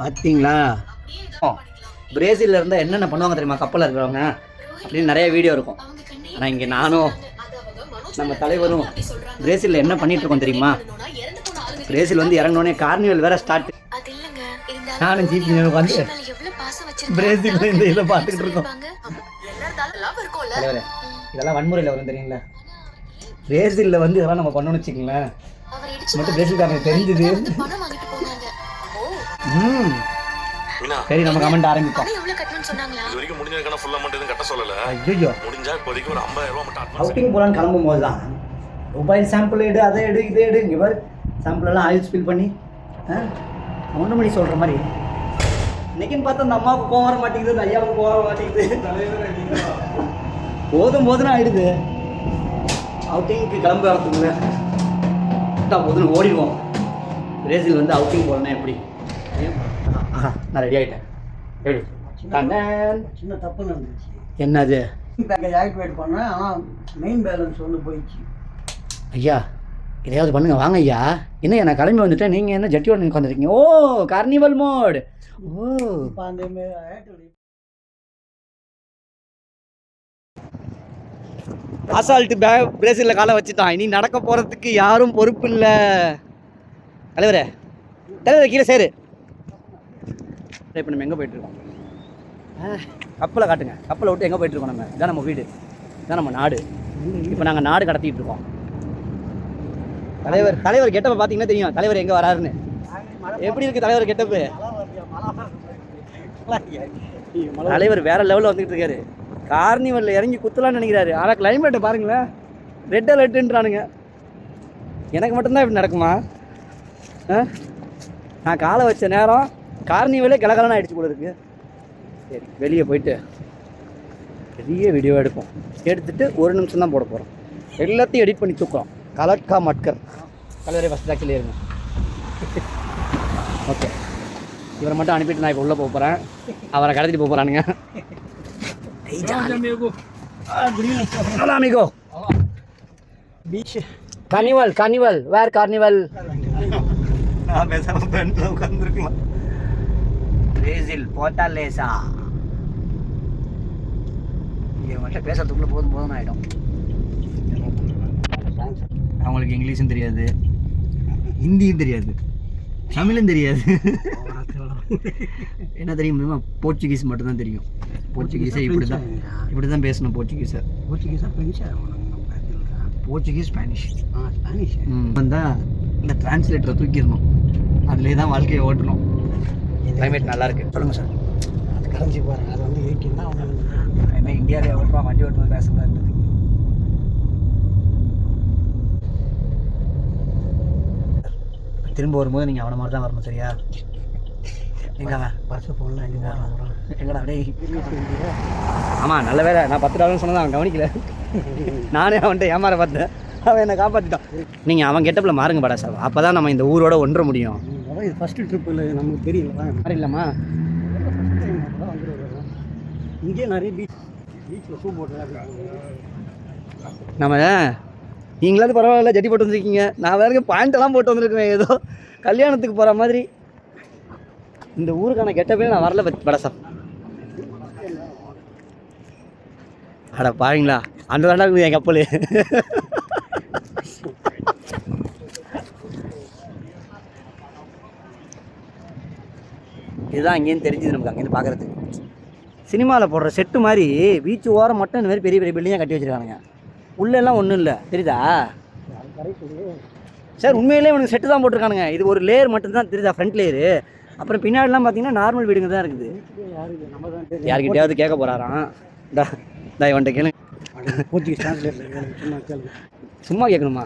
பார்த்தீங்களா பிரேசிலில் இருந்தால் என்னென்ன பண்ணுவாங்க தெரியுமா? கப்பலில் இருக்கிறவங்க. அப்படின்னு நிறைய வீடியோ இருக்கும். ஆனால் இங்கே நானும் நம்ம தலைவரும் பிரேசிலில் என்ன பண்ணிட்டு இருக்கோம் தெரியுமா? பிரேசில் வந்து இறங்கினோடனே கார்னிவல் வேற ஸ்டார்ட் நானும் ஜிபி வந்து பிரேசில் இந்த இதை பார்த்துக்கிட்டு இருக்கோம். இதெல்லாம் வன்முறையில் வரும் தெரியுங்களா? பிரேசிலில் வந்து இதெல்லாம் நம்ம பண்ணணும்னு வச்சுக்கோங்களேன். அவர் இடிச்சு மட்டும் பிரேசில்காரனுக்கு தெரிஞ்சது. சரி நம்ம கமெண்ட் ஆரம்பிப்போம். இது வரைக்கும் முடிஞ்சதுக்கான ஃபுல் அமௌண்ட் எதுவும் கட்ட சொல்லல. ஐயோ முடிஞ்சா இப்போதைக்கு ஒரு ஐம்பதாயிரம் ரூபாய் மட்டும் அவுட்டிங் போகலான்னு கிளம்பும் போது தான் மொபைல் சாம்பிள் எடு அதை எடு இதை எடு. இங்கே பாரு சாம்பிள் எல்லாம் ஆயில் ஸ்பில் பண்ணி ஒன்று மணி சொல்கிற மாதிரி. இன்னைக்குன்னு பார்த்தா அந்த அம்மாவுக்கு கோவம் வர மாட்டேங்குது இந்த ஐயாவுக்கு வர மாட்டேங்குது. போதும் போதுன்னு ஆயிடுது. அவுட்டிங்க்கு கிளம்ப வரத்துக்குள்ள. போதுன்னு ஓடிடுவோம். பிரேசில் வந்து அவுட்டிங் போகலன்னா எப்படி? நான் ரெடி ஆகிட்டேன் எப்படி. சின்ன தப்பு நடந்துச்சு. என்னது? பேக்கேஜ் ஆக்டிவேட் பண்ணேன். ஆனால் மெயின் பேலன்ஸ் வந்து போயிடுச்சு. ஐயா இதையாவது பண்ணுங்க. வாங்க ஐயா. என்ன நான் கிளம்பி வந்துட்டேன். நீங்கள் என்ன ஜட்டியோட உட்காந்துருக்கீங்க ஓ கார்னிவல் மோட் ஓ. அசால்ட்டு பே பிரேசிலில் காலை வச்சுட்டான். இனி நடக்க போகிறதுக்கு யாரும் பொறுப்பு இல்லை. தலைவரே. தலைவரே கீழே சேரு. இப்போ நம்ம எங்கே போயிட்டுருக்கோம்? கப்பலை காட்டுங்க. கப்பலை விட்டு எங்கே போயிட்டுருக்கோம் நம்ம? இதான் நம்ம வீடு. இதான் நம்ம நாடு. இப்போ நாங்கள் நாடு கடத்திட்டு இருக்கோம். தலைவர் தலைவர் கெட்டப்ப பார்த்தீங்கன்னா தெரியும். தலைவர் எங்கே வராருன்னு. எப்படி இருக்கு தலைவர் கெட்டப்பு தலைவர் வேற லெவலில் வந்துகிட்டு இருக்காரு. கார்னிவலில் இறங்கி குத்தலாம்னு நினைக்கிறாரு. ஆனால் கிளைமேட்டை பாருங்களேன். ரெட் அலர்ட்டுன்றானுங்க எனக்கு மட்டும்தான் இப்படி நடக்குமா? நான் காலை வச்ச நேரம் கார்னிவலே கிளகலன்னு ஆயிடுச்சு போல இருக்கு. சரி வெளியே போயிட்டு பெரிய வீடியோ எடுப்போம். எடுத்துட்டு ஒரு நிமிஷம் தான் போட போகிறோம் எல்லாத்தையும் எடிட் பண்ணி தூக்குறோம். கலக்கா மட்கர். கலரை ஃபஸ்ட் டாக்கில் இருங்க. ஓகே இவரை மட்டும் அனுப்பிட்டு நான் இப்போ உள்ளே போக போகிறேன் அவரை கடத்திட்டு போக போகிறானுங்க Hola amigo. பீச் Carnival, நான் பேசாமல் ஃப்ரெண்ட்ல உட்காந்துருக்கலாம் பிரேசில் போர்ட்டாலேசா. இங்கே மட்டும் பேசுறதுக்குள்ள போதும் போதும் ஆகிடும் அவங்களுக்கு இங்கிலீஷும் தெரியாது. ஹிந்தியும் தெரியாது. தமிழும் தெரியாது. என்ன தெரியுமா போர்ச்சுகீஸ் மட்டும்தான் தெரியும். போர்ச்சுகீஸை இப்படி தான் இப்படி தான் பேசணும் போர்ச்சுகீஸை. போர்ச்சுகீஸா ஃப்ரெஞ்சா போர்ச்சுகீஸ் ஸ்பானிஷ். ஆ ஸ்பானிஷ். வந்தால் இந்த டிரான்ஸ்லேட்டரை தூக்கிடணும். அதுலேயே தான் வாழ்க்கையை ஓட்டணும். கிளைமேட் நல்லா இருக்கு. சொல்லுங்கள் சார். அது கரைஞ்சி பாருங்க அது வந்து இருக்குன்னா அவங்க என்ன இந்தியாவிலே ஓட்டுறோம் வண்டி ஓட்டுறது பேசலாம் இருந்தது திரும்ப வரும்போது நீங்கள் அவனை மாதிரி தான் வரணும் சரியா? எங்க அவன் பஸ்ஸு எங்கே போகலாம் எங்கடா? டேய்? ஆமாம் நல்ல வேலை. நான் பத்து டாலர்னு சொன்னதை அவன் கவனிக்கல. நானே அவன்கிட்ட ஏமாற பார்த்தேன். அவன் என்னை காப்பாற்றிட்டான் நீங்கள் அவன் கெட்டப்பில் மாறுங்க படா சார். அப்போ தான் நம்ம இந்த ஊரோட ஒன்ற முடியும். அதான் இது ஃபஸ்ட்டு ட்ரிப்பில் நமக்கு தெரியல மாறி இல்லைம்மா இங்கே நிறைய பீச் பீச்சில் ஷூ போட்டு நம்ம நீங்களாவது பரவாயில்ல ஜட்டி போட்டு வந்திருக்கீங்க. நான் வேற பாயிண்ட் எல்லாம் போட்டு வந்திருக்கேன் ஏதோ கல்யாணத்துக்கு போகிற மாதிரி. இந்த ஊருக்கான கெட்டப்பே நான் வரல படசா அட பாருங்களா அந்த தாண்டா இருக்குது என் கப்பல். இதுதான் அங்கேயும் தெரிஞ்சுது நமக்கு அங்கேருந்து பார்க்குறது சினிமாவில் போடுற செட்டு மாதிரி பீச் ஓரம் மட்டும் இந்த மாதிரி பெரிய பெரிய பில்டிங்காக கட்டி வச்சிருக்கானுங்க. உள்ளெல்லாம் ஒன்றும் இல்லை. தெரியுதா? சார் உண்மையிலே இவனுக்கு செட்டு தான் போட்டிருக்கானுங்க. இது ஒரு லேயர் மட்டும்தான் தெரியுதா? ஃப்ரண்ட் லேயரு அப்புறம் பின்னாடிலாம் பார்த்தீங்கன்னா நார்மல் வீடுங்க தான் இருக்குது. யாருக்கு நம்ம தான் தெரியும் யார்கிட்டயாவது கேட்க போகிறாராம் டா டா இவன்கிட்ட கேளு. போர்ச்சுகீஸ் டிரான்ஸ்லேட்டர் சும்மா கேளுங்க சும்மா கேட்கணுமா?